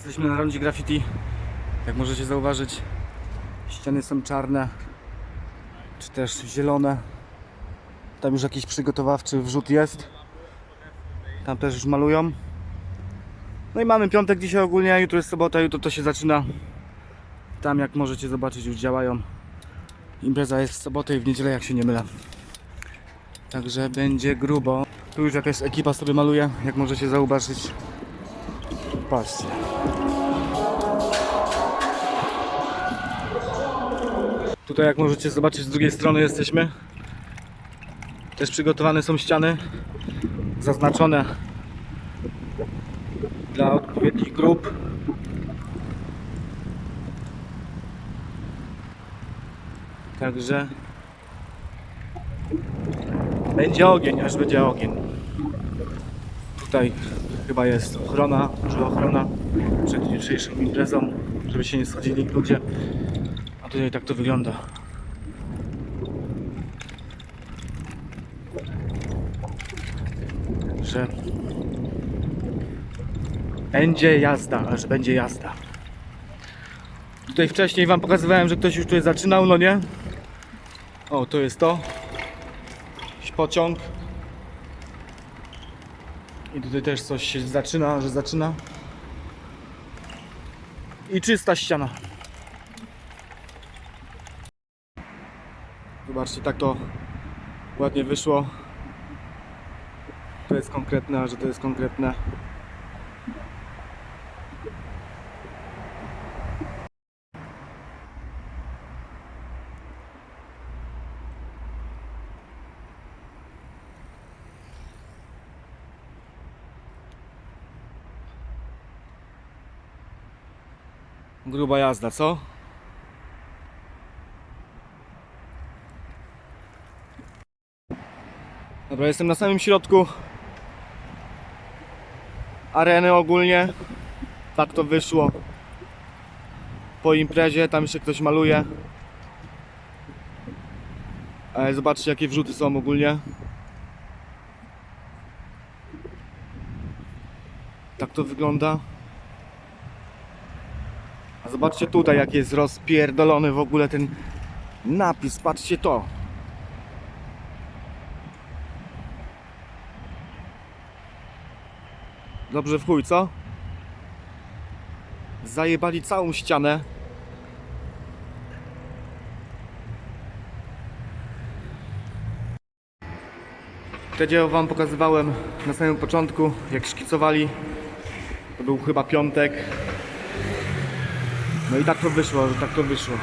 Jesteśmy na rondzie graffiti. Jak możecie zauważyć, ściany są czarne, czy też zielone. Tam już jakiś przygotowawczy wrzut jest. Tam też już malują. No i mamy piątek dzisiaj ogólnie, jutro jest sobota, jutro to się zaczyna. Tam jak możecie zobaczyć już działają. Impreza jest w sobotę i w niedzielę jak się nie mylę. Także będzie grubo. Tu już jakaś ekipa sobie maluje, jak możecie zauważyć. Patrzcie. Tutaj jak możecie zobaczyć z drugiej strony jesteśmy. Też przygotowane są ściany zaznaczone dla odpowiednich grup. Także będzie ogień, aż będzie ogień. Tutaj chyba jest ochrona, duża ochrona przed jutrzejszą imprezą, żeby się nie schodzili ludzie. A tutaj tak to wygląda. Że będzie jazda, że będzie jazda. Tutaj wcześniej wam pokazywałem, że ktoś już tutaj zaczynał, no nie? O, to jest to. Jakiś pociąg. I tutaj też coś się zaczyna, że zaczyna. I czysta ściana. Zobaczcie, tak to ładnie wyszło. To jest konkretne, że to jest konkretne. Gruba jazda, co? Dobra, jestem na samym środku areny ogólnie. Tak to wyszło. Po imprezie, tam jeszcze ktoś maluje. E, Zobaczcie jakie wrzuty są ogólnie. Tak to wygląda. Zobaczcie tutaj jak jest rozpierdolony w ogóle ten napis, patrzcie to. Dobrze w chuj, co? Zajebali całą ścianę. Te dzieło wam pokazywałem na samym początku, jak szkicowali. To był chyba piątek. No i tak to wyszło, że tak to wyszło.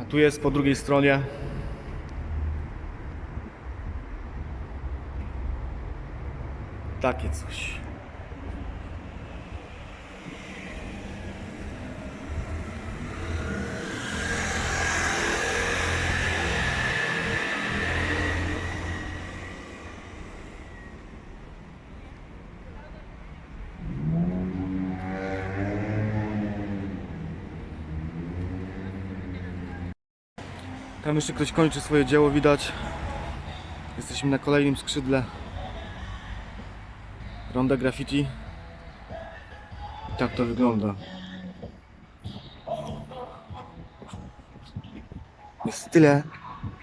A tu jest po drugiej stronie. Takie coś. Tam jeszcze ktoś kończy swoje dzieło, widać. Jesteśmy na kolejnym skrzydle Ronda Graffiti. I tak to wygląda. Jest tyle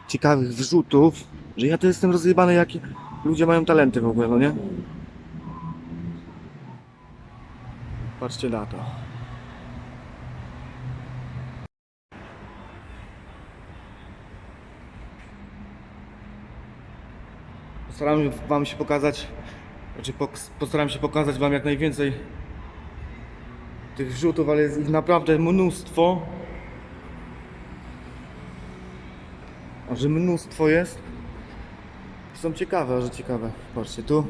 ciekawych wrzutów, że ja to jestem rozjebany, jakie ludzie mają talenty w ogóle, no nie? Patrzcie na to. Postaram Wam się pokazać, znaczy postaram się pokazać Wam jak najwięcej tych wrzutów, ale jest ich naprawdę mnóstwo. A że mnóstwo jest, są ciekawe, a że ciekawe. Patrzcie tu.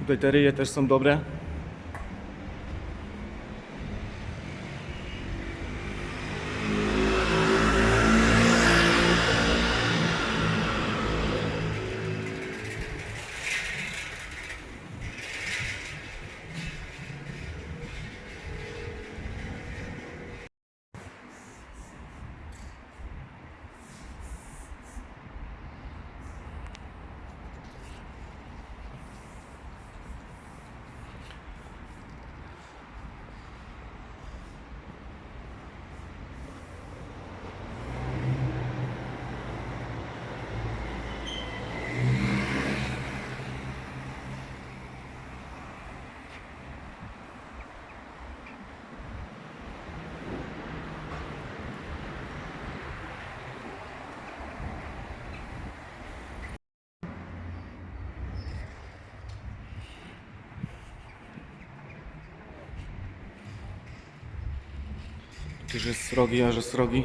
Tutaj te ryje też są dobre. Czy że srogi, a że srogi.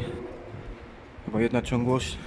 Chyba jedna ciągłość.